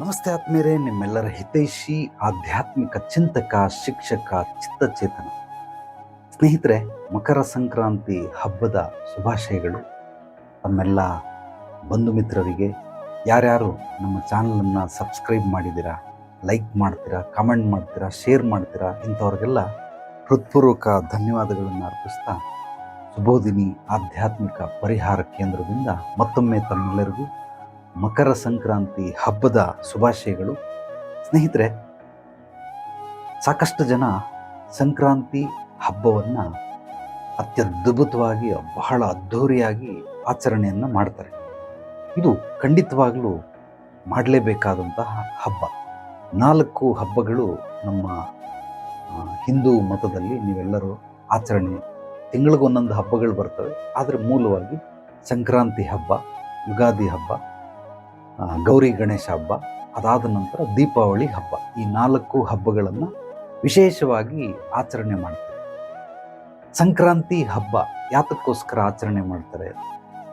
ನಮಸ್ತೆ ಆತ್ಮೀಯರೇ, ನಿಮ್ಮೆಲ್ಲರ ಹಿತೈಷಿ, ಆಧ್ಯಾತ್ಮಿಕ ಚಿಂತಕ, ಶಿಕ್ಷಕ, ಚಿತ್ತಚೇತನ. ಸ್ನೇಹಿತರೆ, ಮಕರ ಸಂಕ್ರಾಂತಿ ಹಬ್ಬದ ಶುಭಾಶಯಗಳು. ತಮ್ಮೆಲ್ಲ ಬಂಧು ಮಿತ್ರರಿಗೆ, ಯಾರ್ಯಾರು ನಮ್ಮ ಚಾನಲನ್ನು ಸಬ್ಸ್ಕ್ರೈಬ್ ಮಾಡಿದ್ದೀರಾ, ಲೈಕ್ ಮಾಡ್ತೀರಾ, ಕಮೆಂಟ್ ಮಾಡ್ತೀರಾ, ಶೇರ್ ಮಾಡ್ತೀರಾ, ಇಂಥವ್ರಿಗೆಲ್ಲ ಹೃತ್ಪೂರ್ವಕ ಧನ್ಯವಾದಗಳನ್ನು ಅರ್ಪಿಸ್ತಾ ಸುಬೋಧಿನಿ ಆಧ್ಯಾತ್ಮಿಕ ಪರಿಹಾರ ಕೇಂದ್ರದಿಂದ ಮತ್ತೊಮ್ಮೆ ತಮ್ಮೆಲ್ಲರಿಗೂ ಮಕರ ಸಂಕ್ರಾಂತಿ ಹಬ್ಬದ ಶುಭಾಶಯಗಳು. ಸ್ನೇಹಿತರೆ, ಸಾಕಷ್ಟು ಜನ ಸಂಕ್ರಾಂತಿ ಹಬ್ಬವನ್ನು ಅತ್ಯದ್ಭುತವಾಗಿ, ಬಹಳ ಅದ್ಧೂರಿಯಾಗಿ ಆಚರಣೆಯನ್ನು ಮಾಡ್ತಾರೆ. ಇದು ಖಂಡಿತವಾಗಲೂ ಮಾಡಲೇಬೇಕಾದಂತಹ ಹಬ್ಬ. ನಾಲ್ಕು ಹಬ್ಬಗಳು ನಮ್ಮ ಹಿಂದೂ ಮತದಲ್ಲಿ ನೀವೆಲ್ಲರೂ ಆಚರಣೆ, ತಿಂಗಳಿಗೊಂದೊಂದು ಹಬ್ಬಗಳು ಬರ್ತವೆ. ಆದರೆ ಮೂಲವಾಗಿ ಸಂಕ್ರಾಂತಿ ಹಬ್ಬ, ಯುಗಾದಿ ಹಬ್ಬ ಗೌರಿ ಗಣೇಶ ಹಬ್ಬ, ಅದಾದ ನಂತರ ದೀಪಾವಳಿ ಹಬ್ಬ. ಈ ನಾಲ್ಕು ಹಬ್ಬಗಳನ್ನು ವಿಶೇಷವಾಗಿ ಆಚರಣೆ ಮಾಡ್ತಾರೆ. ಸಂಕ್ರಾಂತಿ ಹಬ್ಬ ಯಾತಕ್ಕೋಸ್ಕರ ಆಚರಣೆ ಮಾಡ್ತಾರೆ?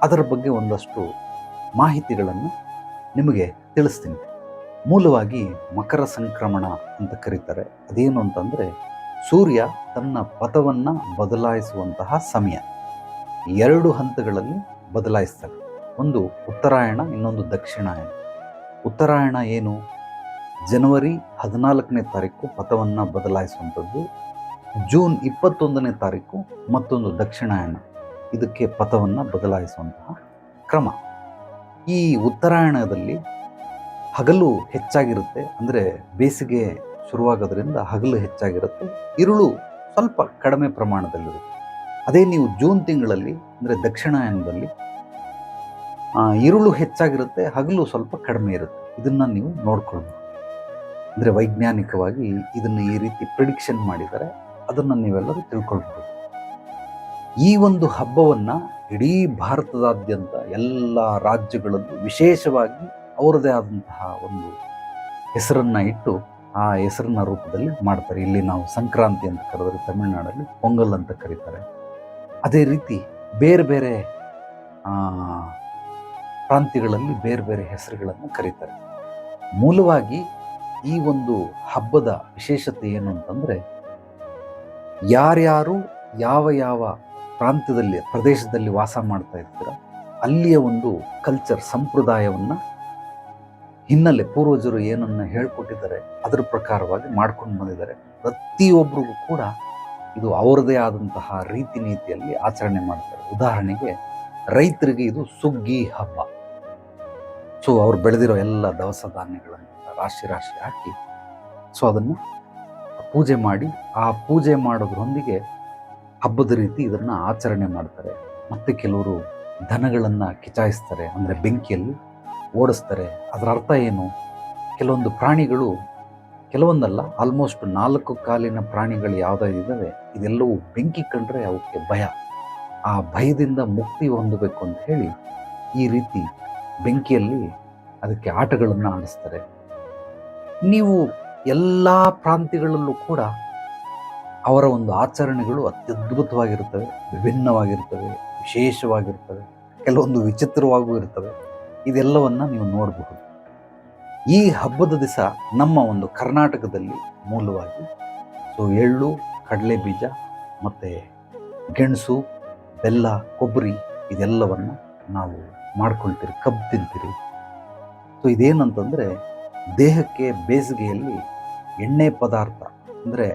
ಅದರ ಬಗ್ಗೆ ಒಂದಷ್ಟು ಮಾಹಿತಿಗಳನ್ನು ನಿಮಗೆ ತಿಳಿಸ್ತೀನಿ. ಮೂಲವಾಗಿ ಮಕರ ಸಂಕ್ರಮಣ ಅಂತ ಕರೀತಾರೆ. ಅದೇನು ಅಂತಂದರೆ, ಸೂರ್ಯ ತನ್ನ ಪಥವನ್ನು ಬದಲಾಯಿಸುವಂತಹ ಸಮಯ. ಎರಡು ಹಂತಗಳಲ್ಲಿ ಬದಲಾಯಿಸ್ತಾರೆ ಒಂದು ಉತ್ತರಾಯಣ, ಇನ್ನೊಂದು ದಕ್ಷಿಣಾಯಣ. ಉತ್ತರಾಯಣ ಏನು? ಜನವರಿ ಹದಿನಾಲ್ಕನೇ ತಾರೀಕು ಪಥವನ್ನು ಬದಲಾಯಿಸುವಂಥದ್ದು. ಜೂನ್ ಇಪ್ಪತ್ತೊಂದನೇ ತಾರೀಕು ಮತ್ತೊಂದು ದಕ್ಷಿಣಾಯಣ. ಇದಕ್ಕೆ ಪಥವನ್ನು ಬದಲಾಯಿಸುವಂತಹ ಕ್ರಮ. ಈ ಉತ್ತರಾಯಣದಲ್ಲಿ ಹಗಲು ಹೆಚ್ಚಾಗಿರುತ್ತೆ. ಅಂದರೆ ಬೇಸಿಗೆ ಶುರುವಾಗೋದ್ರಿಂದ ಹಗಲು ಹೆಚ್ಚಾಗಿರುತ್ತೆ. ಇರುಳು ಸ್ವಲ್ಪ ಕಡಿಮೆ ಪ್ರಮಾಣದಲ್ಲಿರುತ್ತೆ. ಅದೇ ನೀವು ಜೂನ್ ತಿಂಗಳಲ್ಲಿ, ಅಂದರೆ ದಕ್ಷಿಣಾಯನದಲ್ಲಿ ಇರುಳು ಹೆಚ್ಚಾಗಿರುತ್ತೆ, ಹಗಲು ಸ್ವಲ್ಪ ಕಡಿಮೆ ಇರುತ್ತೆ. ಇದನ್ನು ನೀವು ನೋಡ್ಕೊಳ್ಬೋದು ಅಂದರೆ ವೈಜ್ಞಾನಿಕವಾಗಿ ಇದನ್ನು ಈ ರೀತಿ ಪ್ರಿಡಿಕ್ಷನ್ ಮಾಡಿದರೆ ಅದನ್ನು ನೀವೆಲ್ಲರೂ ತಿಳ್ಕೊಳ್ಬೋದು. ಈ ಒಂದು ಹಬ್ಬವನ್ನು ಇಡೀ ಭಾರತದಾದ್ಯಂತ ಎಲ್ಲ ರಾಜ್ಯಗಳಲ್ಲೂ ವಿಶೇಷವಾಗಿ ಅವರದೇ ಆದಂತಹ ಒಂದು ಹೆಸರನ್ನು ಇಟ್ಟು ಆ ಹೆಸರಿನ ರೂಪದಲ್ಲಿ ಮಾಡ್ತಾರೆ. ಇಲ್ಲಿ ನಾವು ಸಂಕ್ರಾಂತಿ ಅಂತ ಕರೆದರೆ ತಮಿಳುನಾಡಲ್ಲಿ ಪೊಂಗಲ್ ಅಂತ ಕರೀತಾರೆ. ಅದೇ ರೀತಿ ಬೇರೆ ಬೇರೆ ಪ್ರಾಂತ್ಯಗಳಲ್ಲಿ ಬೇರೆ ಬೇರೆ ಹೆಸರುಗಳನ್ನು ಕರೀತಾರೆ. ಮೂಲವಾಗಿ ಈ ಒಂದು ಹಬ್ಬದ ವಿಶೇಷತೆ ಏನು ಅಂತಂದರೆ, ಯಾರ್ಯಾರು ಯಾವ ಯಾವ ಪ್ರಾಂತ್ಯದಲ್ಲಿ, ಪ್ರದೇಶದಲ್ಲಿ ವಾಸ ಮಾಡ್ತಾ ಇರ್ತೀರ ಅಲ್ಲಿಯ ಒಂದು ಕಲ್ಚರ್ ಸಂಪ್ರದಾಯವನ್ನು ಹಿನ್ನೆಲೆ ಪೂರ್ವಜರು ಏನನ್ನು ಹೇಳ್ಕೊಟ್ಟಿದ್ದಾರೆ, ಅದರ ಪ್ರಕಾರವಾಗಿ ಮಾಡ್ಕೊಂಡು ಬಂದಿದ್ದಾರೆ. ಪ್ರತಿಯೊಬ್ಬರಿಗೂ ಕೂಡ ಇದು ಅವರದೇ ಆದಂತಹ ರೀತಿ ನೀತಿಯಲ್ಲಿ ಆಚರಣೆ ಮಾಡ್ತಾರೆ. ಉದಾಹರಣೆಗೆ ರೈತರಿಗೆ ಇದು ಸುಗ್ಗಿ ಹಬ್ಬ. ಸೊ ಅವ್ರು ಬೆಳೆದಿರೋ ಎಲ್ಲ ದವಸ ಧಾನ್ಯಗಳನ್ನು ರಾಶಿ ರಾಶಿ ಹಾಕಿ ಸೊ ಅದನ್ನು ಪೂಜೆ ಮಾಡಿ, ಆ ಪೂಜೆ ಮಾಡೋದ್ರೊಂದಿಗೆ ಹಬ್ಬದ ರೀತಿ ಇದನ್ನು ಆಚರಣೆ ಮಾಡ್ತಾರೆ. ಮತ್ತು ಕೆಲವರು ದನಗಳನ್ನು ಕಿಚಾಯಿಸ್ತಾರೆ, ಅಂದರೆ ಬೆಂಕಿಯಲ್ಲಿ ಓಡಿಸ್ತಾರೆ. ಅದರ ಅರ್ಥ ಏನು? ಕೆಲವೊಂದು ಪ್ರಾಣಿಗಳು, ಕೆಲವೊಂದಲ್ಲ ಆಲ್ಮೋಸ್ಟ್ ನಾಲ್ಕು ಕಾಲಿನ ಪ್ರಾಣಿಗಳು ಯಾವುದಾಗಿದ್ದಾವೆ ಇದೆಲ್ಲವೂ ಬೆಂಕಿ ಕಂಡ್ರೆ ಅವಕ್ಕೆ ಭಯ. ಆ ಭಯದಿಂದ ಮುಕ್ತಿ ಹೊಂದಬೇಕು ಅಂತ ಹೇಳಿ ಈ ರೀತಿ ಬೆಂಕಿಯಲ್ಲಿ ಅದಕ್ಕೆ ಆಟಗಳನ್ನು ಆಡಿಸ್ತಾರೆ. ನೀವು ಎಲ್ಲ ಪ್ರಾಂತ್ಯಗಳಲ್ಲೂ ಕೂಡ ಅವರ ಒಂದು ಆಚರಣೆಗಳು ಅತ್ಯದ್ಭುತವಾಗಿರುತ್ತವೆ ವಿಭಿನ್ನವಾಗಿರ್ತವೆ ವಿಶೇಷವಾಗಿರ್ತವೆ ಕೆಲವೊಂದು ವಿಚಿತ್ರವಾಗೂ ಇರ್ತವೆ ಇದೆಲ್ಲವನ್ನು ನೀವು ನೋಡಬಹುದು ಈ ಹಬ್ಬದ ದಿವಸ ನಮ್ಮ ಒಂದು ಕರ್ನಾಟಕದಲ್ಲಿ ಮೂಲವಾಗಿ ಸೊ ಎಳ್ಳು ಕಡಲೆ ಬೀಜ ಮತ್ತು ಗೆಣಸು, ಬೆಲ್ಲ, ಕೊಬ್ಬರಿ ಇದೆಲ್ಲವನ್ನು ನಾವು ಮಾಡ್ಕೊಳ್ತೀರಿ, ಕಬ್ಬು ತಿಂತೀರಿ. ಸೊ ಇದೇನಂತಂದರೆ ದೇಹಕ್ಕೆ ಬೇಸಿಗೆಯಲ್ಲಿ ಎಣ್ಣೆ ಪದಾರ್ಥ, ಅಂದರೆ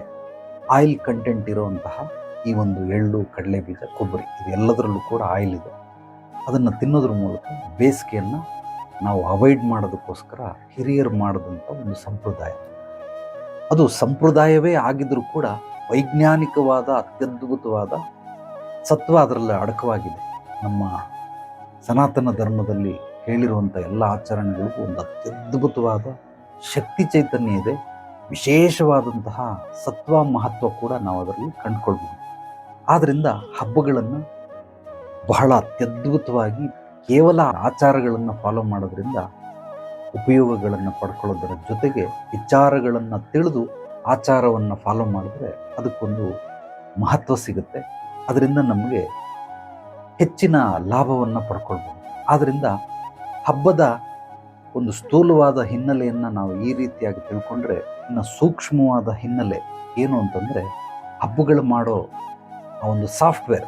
ಆಯಿಲ್ ಕಂಟೆಂಟ್ ಇರೋವಂತಹ ಈ ಒಂದು ಎಳ್ಳು ಕಡಲೆ ಬೀಜ ಕೊಬ್ಬರಿ, ಇದೆಲ್ಲದರಲ್ಲೂ ಕೂಡ ಆಯಿಲ್ ಇದೆ. ಅದನ್ನು ತಿನ್ನೋದ್ರ ಮೂಲಕ ಬೇಸಿಗೆಯನ್ನು ನಾವು ಅವಾಯ್ಡ್ ಮಾಡೋದಕ್ಕೋಸ್ಕರ ಹಿರಿಯರು ಮಾಡಿದಂಥ ಒಂದು ಸಂಪ್ರದಾಯ. ಅದು ಸಂಪ್ರದಾಯವೇ ಆಗಿದ್ರೂ ಕೂಡ ವೈಜ್ಞಾನಿಕವಾದ, ಅತ್ಯದ್ಭುತವಾದ ಸತ್ವ ಅದರಲ್ಲಿ ಅಡಕವಾಗಿದೆ. ನಮ್ಮ ಸನಾತನ ಧರ್ಮದಲ್ಲಿ ಹೇಳಿರುವಂಥ ಎಲ್ಲ ಆಚರಣೆಗಳಿಗೂ ಒಂದು ಅತ್ಯದ್ಭುತವಾದ ಶಕ್ತಿ ಚೈತನ್ಯ ಇದೆ. ವಿಶೇಷವಾದಂತಹ ಸತ್ವ ಮಹತ್ವ ಕೂಡ ನಾವು ಅದರಲ್ಲಿ ಕಂಡುಕೊಳ್ಬಹುದು. ಆದ್ದರಿಂದ ಹಬ್ಬಗಳನ್ನು ಬಹಳ ಅತ್ಯದ್ಭುತವಾಗಿ ಕೇವಲ ಆಚಾರಗಳನ್ನು ಫಾಲೋ ಮಾಡೋದ್ರಿಂದ ಉಪಯೋಗಗಳನ್ನು ಪಡ್ಕೊಳ್ಳೋದರ ಜೊತೆಗೆ ವಿಚಾರಗಳನ್ನು ತಿಳಿದು ಆಚಾರವನ್ನು ಫಾಲೋ ಮಾಡಿದ್ರೆ ಅದಕ್ಕೊಂದು ಮಹತ್ವ ಸಿಗುತ್ತೆ. ಅದರಿಂದ ನಮಗೆ ಹೆಚ್ಚಿನ ಲಾಭವನ್ನು ಪಡ್ಕೊಳ್ಬೋದು. ಆದ್ದರಿಂದ ಹಬ್ಬದ ಒಂದು ಸ್ಥೂಲವಾದ ಹಿನ್ನೆಲೆಯನ್ನು ನಾವು ಈ ರೀತಿಯಾಗಿ ತಿಳ್ಕೊಂಡ್ರೆ ಇನ್ನು ಸೂಕ್ಷ್ಮವಾದ ಹಿನ್ನೆಲೆ ಏನು ಅಂತಂದರೆ ಹಬ್ಬಗಳು ಮಾಡೋ ಆ ಒಂದು ಸಾಫ್ಟ್ವೇರ್.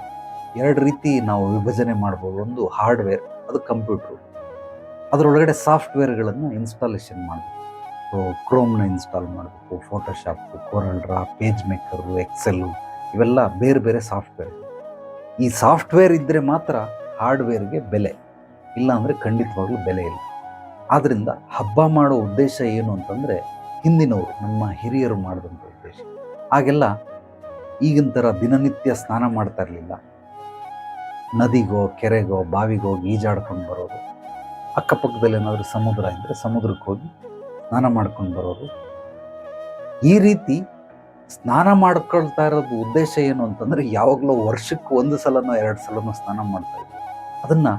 ಎರಡು ರೀತಿ ನಾವು ವಿಭಜನೆ ಮಾಡ್ಬೋದು. ಒಂದು ಹಾರ್ಡ್ವೇರ್, ಅದು ಕಂಪ್ಯೂಟ್ರು. ಅದರೊಳಗಡೆ ಸಾಫ್ಟ್ವೇರ್ಗಳನ್ನು ಇನ್ಸ್ಟಾಲೇಷನ್ ಮಾಡಬೇಕು ಕ್ರೋಮ್ನ ಇನ್ಸ್ಟಾಲ್ ಮಾಡಬೇಕು Photoshop Corel Draw PageMaker Excel ಇವೆಲ್ಲ ಬೇರೆ ಬೇರೆ ಸಾಫ್ಟ್ವೇರ್. ಈ ಸಾಫ್ಟ್ವೇರ್ ಇದ್ದರೆ ಮಾತ್ರ ಹಾರ್ಡ್ವೇರ್ಗೆ ಬೆಲೆ ಇಲ್ಲ ಅಂದರೆ ಖಂಡಿತವಾಗ್ಲೂ ಬೆಲೆ ಇಲ್ಲ. ಆದ್ದರಿಂದ ಹಬ್ಬ ಮಾಡೋ ಉದ್ದೇಶ ಏನು ಅಂತಂದರೆ ಹಿಂದಿನವರು, ನಮ್ಮ ಹಿರಿಯರು ಮಾಡಿದಂಥ ಉದ್ದೇಶ. ಆಗೆಲ್ಲ ಈಗಿನ ಥರ ದಿನನಿತ್ಯ ಸ್ನಾನ ಮಾಡ್ತಾ ಇರಲಿಲ್ಲ. ನದಿಗೋ, ಕೆರೆಗೋ, ಬಾವಿಗೋ ಈಜಾಡ್ಕೊಂಡು ಬರೋದು, ಅಕ್ಕಪಕ್ಕದಲ್ಲಿ ಏನಾದರೂ ಸಮುದ್ರ ಇದ್ದರೆ ಸಮುದ್ರಕ್ಕೆ ಹೋಗಿ ಸ್ನಾನ ಮಾಡ್ಕೊಂಡು ಬರೋದು. ಈ ರೀತಿ ಸ್ನಾನ ಮಾಡ್ಕೊಳ್ತಾ ಇರೋದು ಉದ್ದೇಶ ಏನು ಅಂತಂದರೆ ಯಾವಾಗಲೂ ವರ್ಷಕ್ಕೆ ಒಂದು ಸಲನೋ ಎರಡು ಸಲನೋ ಸ್ನಾನ ಮಾಡ್ತಾ ಇದ್ವಿ ಅದನ್ನು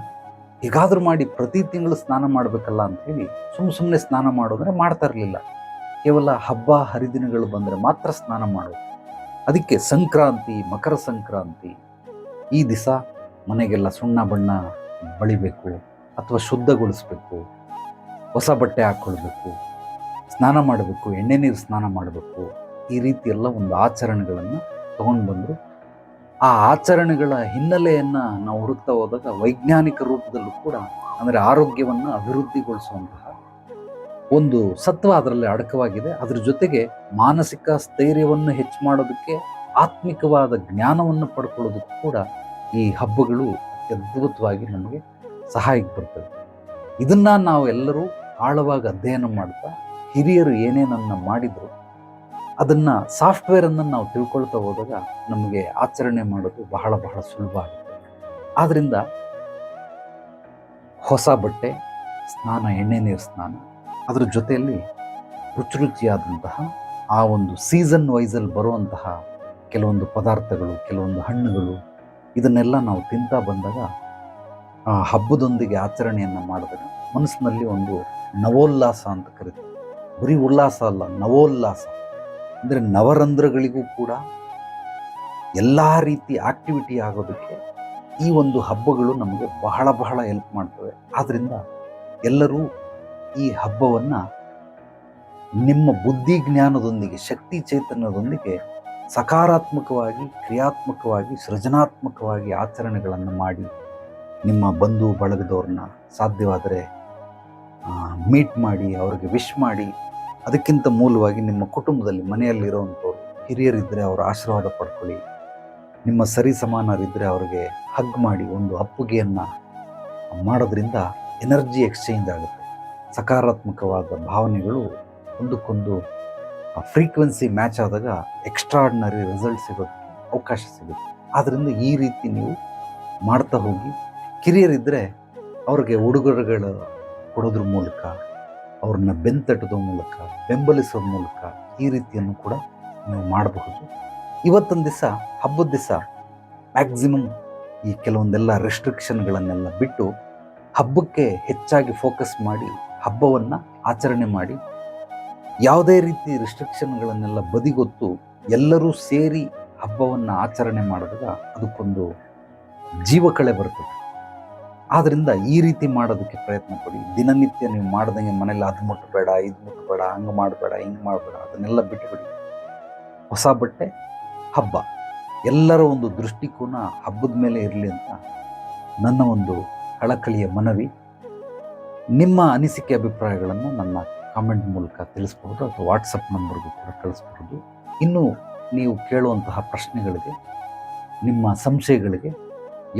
ಹೇಗಾದರೂ ಮಾಡಿ ಪ್ರತಿ ತಿಂಗಳು ಸ್ನಾನ ಮಾಡಬೇಕಲ್ಲ ಅಂಥೇಳಿ ಸುಮ್ಮ ಸುಮ್ಮನೆ ಸ್ನಾನ ಮಾಡೋದ್ರೆ ಮಾಡ್ತಾ ಇರಲಿಲ್ಲ. ಕೇವಲ ಹಬ್ಬ, ಹರಿದಿನಗಳು ಬಂದರೆ ಮಾತ್ರ ಸ್ನಾನ ಮಾಡೋದು. ಅದಕ್ಕೆ ಸಂಕ್ರಾಂತಿ, ಮಕರ ಸಂಕ್ರಾಂತಿ, ಈ ದಿವಸ ಮನೆಗೆಲ್ಲ ಸುಣ್ಣ ಬಣ್ಣ ಬಳಿಬೇಕು ಅಥವಾ ಶುದ್ಧಗೊಳಿಸ್ಬೇಕು, ಹೊಸ ಬಟ್ಟೆ ಹಾಕ್ಕೊಳ್ಬೇಕು ಸ್ನಾನ ಮಾಡಬೇಕು, ಎಣ್ಣೆ ನೀರು ಸ್ನಾನ ಮಾಡಬೇಕು. ಈ ರೀತಿ ಎಲ್ಲ ಒಂದು ಆಚರಣೆಗಳನ್ನು ತಗೊಂಡು ಬಂದರು. ಆ ಆಚರಣೆಗಳ ಹಿನ್ನೆಲೆಯನ್ನು ನಾವು ಹುಡುಕ್ತಾ ಹೋದಾಗ ವೈಜ್ಞಾನಿಕ ರೂಪದಲ್ಲೂ ಕೂಡ ಅಂದರೆ ಆರೋಗ್ಯವನ್ನು ಅಭಿವೃದ್ಧಿಗೊಳಿಸುವಂತಹ ಒಂದು ಸತ್ವ ಅದರಲ್ಲಿ ಅಡಕವಾಗಿದೆ. ಅದರ ಜೊತೆಗೆ ಮಾನಸಿಕ ಸ್ಥೈರ್ಯವನ್ನು ಹೆಚ್ಚು ಮಾಡೋದಕ್ಕೆ ಆತ್ಮಿಕವಾದ ಜ್ಞಾನವನ್ನು ಪಡ್ಕೊಳ್ಳೋದಕ್ಕೂ ಕೂಡ ಈ ಹಬ್ಬಗಳು ಅತ್ಯದ್ಭುತವಾಗಿ ನಮಗೆ ಸಹಾಯಕ್ಕೆ ಬರ್ತವೆ. ಇದನ್ನು ನಾವು ಎಲ್ಲರೂ ಆಳವಾಗಿ ಅಧ್ಯಯನ ಮಾಡ್ತಾ ಹಿರಿಯರು ಏನೇನನ್ನು ಮಾಡಿದರು ಅದನ್ನು ಸಾಫ್ಟ್ವೇರನ್ನು ನಾವು ತಿಳ್ಕೊಳ್ತಾ ಹೋದಾಗ ನಮಗೆ ಆಚರಣೆ ಮಾಡೋದು ಬಹಳ ಬಹಳ ಸುಲಭ ಆಗುತ್ತೆ. ಆದ್ದರಿಂದ ಹೊಸ ಬಟ್ಟೆ, ಸ್ನಾನ, ಎಣ್ಣೆ ನೀರು ಸ್ನಾನ, ಅದರ ಜೊತೆಯಲ್ಲಿ ರುಚಿ ರುಚಿಯಾದಂತಹ ಆ ಒಂದು ಸೀಸನ್ ವೈಸಲ್ಲಿ ಬರುವಂತಹ ಕೆಲವೊಂದು ಪದಾರ್ಥಗಳು, ಕೆಲವೊಂದು ಹಣ್ಣುಗಳು, ಇದನ್ನೆಲ್ಲ ನಾವು ತಿಂತಾ ಬಂದಾಗ ಆ ಹಬ್ಬದೊಂದಿಗೆ ಆಚರಣೆಯನ್ನು ಮಾಡಿದಾಗ ಮನಸ್ಸಿನಲ್ಲಿ ಒಂದು ನವೋಲ್ಲಾಸ ಅಂತ ಕರಿತೀವಿ. ಬರೀ ಉಲ್ಲಾಸ ಅಲ್ಲ, ನವೋಲ್ಲಾಸ. ಅಂದರೆ ನವರಂಧ್ರಗಳಿಗೂ ಕೂಡ ಎಲ್ಲ ರೀತಿ ಆಕ್ಟಿವಿಟಿ ಆಗೋದಕ್ಕೆ ಈ ಒಂದು ಹಬ್ಬಗಳು ನಮಗೆ ಬಹಳ ಬಹಳ ಹೆಲ್ಪ್ ಮಾಡ್ತವೆ. ಆದ್ದರಿಂದ ಎಲ್ಲರೂ ಈ ಹಬ್ಬವನ್ನು ನಿಮ್ಮ ಬುದ್ಧಿ ಜ್ಞಾನದೊಂದಿಗೆ, ಶಕ್ತಿ ಚೇತನದೊಂದಿಗೆ ಸಕಾರಾತ್ಮಕವಾಗಿ, ಕ್ರಿಯಾತ್ಮಕವಾಗಿ, ಸೃಜನಾತ್ಮಕವಾಗಿ ಆಚರಣೆಗಳನ್ನು ಮಾಡಿ ನಿಮ್ಮ ಬಂಧು ಬಳಗದವ್ರನ್ನ ಸಾಧ್ಯವಾದರೆ ಮೀಟ್ ಮಾಡಿ, ಅವ್ರಿಗೆ ವಿಶ್ ಮಾಡಿ ಅದಕ್ಕಿಂತ ಮೂಲವಾಗಿ ನಿಮ್ಮ ಕುಟುಂಬದಲ್ಲಿ ಮನೆಯಲ್ಲಿರುವಂಥವ್ರು ಹಿರಿಯರಿದ್ದರೆ ಅವರ ಆಶೀರ್ವಾದ ಪಡ್ಕೊಳ್ಳಿ. ನಿಮ್ಮ ಸರಿ ಸಮಾನರಿದ್ದರೆ ಅವರಿಗೆ ಹಗ್ ಮಾಡಿ ಒಂದು ಅಪ್ಪುಗೆಯನ್ನು ಮಾಡೋದ್ರಿಂದ ಎನರ್ಜಿ ಎಕ್ಸ್ಚೇಂಜ್ ಆಗುತ್ತೆ. ಸಕಾರಾತ್ಮಕವಾದ ಭಾವನೆಗಳು ಒಂದಕ್ಕೊಂದು ಫ್ರೀಕ್ವೆನ್ಸಿ ಮ್ಯಾಚ್ ಆದಾಗ ಎಕ್ಸ್ಟ್ರಾರ್ಡಿನರಿ ರಿಸಲ್ಟ್ ಸಿಗೋದಕ್ಕೆ ಅವಕಾಶ ಸಿಗುತ್ತೆ. ಆದ್ದರಿಂದ ಈ ರೀತಿ ನೀವು ಮಾಡ್ತಾ ಹೋಗಿ. ಕಿರಿಯರಿದ್ದರೆ ಅವ್ರಿಗೆ ಉಡುಗೊರೆಗಳು ಕೊಡೋದ್ರ ಮೂಲಕ ಅವ್ರನ್ನ ಬೆಂತಟ್ಟುವ ಮೂಲಕ ಬೆಂಬಲಿಸೋ ಮೂಲಕ ಈ ರೀತಿಯನ್ನು ಕೂಡ ನೀವು ಮಾಡಬಹುದು. ಇವತ್ತೊಂದು ದಿವಸ, ಹಬ್ಬದ ದಿವಸ ಮ್ಯಾಕ್ಸಿಮಮ್ ಈ ಕೆಲವೊಂದೆಲ್ಲ ರೆಸ್ಟ್ರಿಕ್ಷನ್ಗಳನ್ನೆಲ್ಲ ಬಿಟ್ಟು ಹಬ್ಬಕ್ಕೆ ಹೆಚ್ಚಾಗಿ ಫೋಕಸ್ ಮಾಡಿ, ಹಬ್ಬವನ್ನು ಆಚರಣೆ ಮಾಡಿ, ಯಾವುದೇ ರೀತಿ ರಿಸ್ಟ್ರಿಕ್ಷನ್ಗಳನ್ನೆಲ್ಲ ಬದಿಗೊತ್ತು ಎಲ್ಲರೂ ಸೇರಿ ಹಬ್ಬವನ್ನು ಆಚರಣೆ ಮಾಡಿದಾಗ ಅದಕ್ಕೊಂದು ಜೀವಕಳೆ ಬರ್ತದೆ. ಆದ್ದರಿಂದ ಈ ರೀತಿ ಮಾಡೋದಕ್ಕೆ ಪ್ರಯತ್ನ ಪಡಿ. ದಿನನಿತ್ಯ ನೀವು ಮಾಡ್ದಂಗೆ ಮನೇಲಿ ಅದು ಮುಟ್ಟಬೇಡ ಇದು ಮುಟ್ಟಬೇಡ ಹಂಗೆ ಮಾಡಬೇಡ, ಹಿಂಗೆ ಮಾಡಬೇಡ, ಅದನ್ನೆಲ್ಲ ಬಿಟ್ಟುಬಿಡಿ ಹೊಸ ಬಟ್ಟೆ, ಹಬ್ಬ. ಎಲ್ಲರ ಒಂದು ದೃಷ್ಟಿಕೋನ ಹಬ್ಬದ ಮೇಲೆ ಇರಲಿ ಅಂತ ನನ್ನ ಒಂದು ಕಳಕಳಿಯ ಮನವಿ. ನಿಮ್ಮ ಅನಿಸಿಕೆ ಅಭಿಪ್ರಾಯಗಳನ್ನು ನನ್ನ ಕಾಮೆಂಟ್ ಮೂಲಕ ತಿಳಿಸ್ಬೋದು ಅಥವಾ ವಾಟ್ಸಪ್ ನಂಬರ್ಗೂ ಕೂಡ ಕಳಿಸ್ಬೋದು ಇನ್ನೂ ನೀವು ಕೇಳುವಂತಹ ಪ್ರಶ್ನೆಗಳಿಗೆ, ನಿಮ್ಮ ಸಂಶಯಗಳಿಗೆ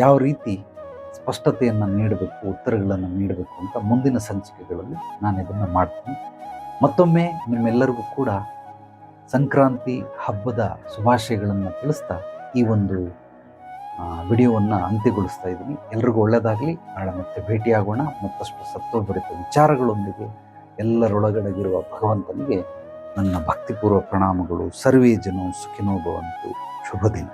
ಯಾವ ರೀತಿ ಸ್ಪಷ್ಟತೆಯನ್ನು ನೀಡಬೇಕು, ಉತ್ತರಗಳನ್ನು ನೀಡಬೇಕು ಅಂತ ಮುಂದಿನ ಸಂಚಿಕೆಗಳಲ್ಲಿ ನಾನು ಇದನ್ನು ಮಾಡ್ತೀನಿ. ಮತ್ತೊಮ್ಮೆ ನಿಮ್ಮೆಲ್ಲರಿಗೂ ಕೂಡ ಸಂಕ್ರಾಂತಿ ಹಬ್ಬದ ಶುಭಾಶಯಗಳನ್ನು ತಿಳಿಸ್ತಾ ಈ ಒಂದು ವಿಡಿಯೋವನ್ನು ಅಂತ್ಯಗೊಳಿಸ್ತಾ ಇದ್ದೀನಿ. ಎಲ್ರಿಗೂ ಒಳ್ಳೆಯದಾಗಲಿ ನಾಳೆ ಮತ್ತೆ ಭೇಟಿಯಾಗೋಣ. ಮತ್ತಷ್ಟು ಸತ್ವಭರಿತ ವಿಚಾರಗಳೊಂದಿಗೆ ಎಲ್ಲರೊಳಗಡೆಗಿರುವ ಭಗವಂತನಿಗೆ ನನ್ನ ಭಕ್ತಿಪೂರ್ವ ಪ್ರಣಾಮಗಳು. ಸರ್ವೇ ಜನೋ ಸುಖಿನೋ ಭವಂತು. ಶುಭ ದಿನ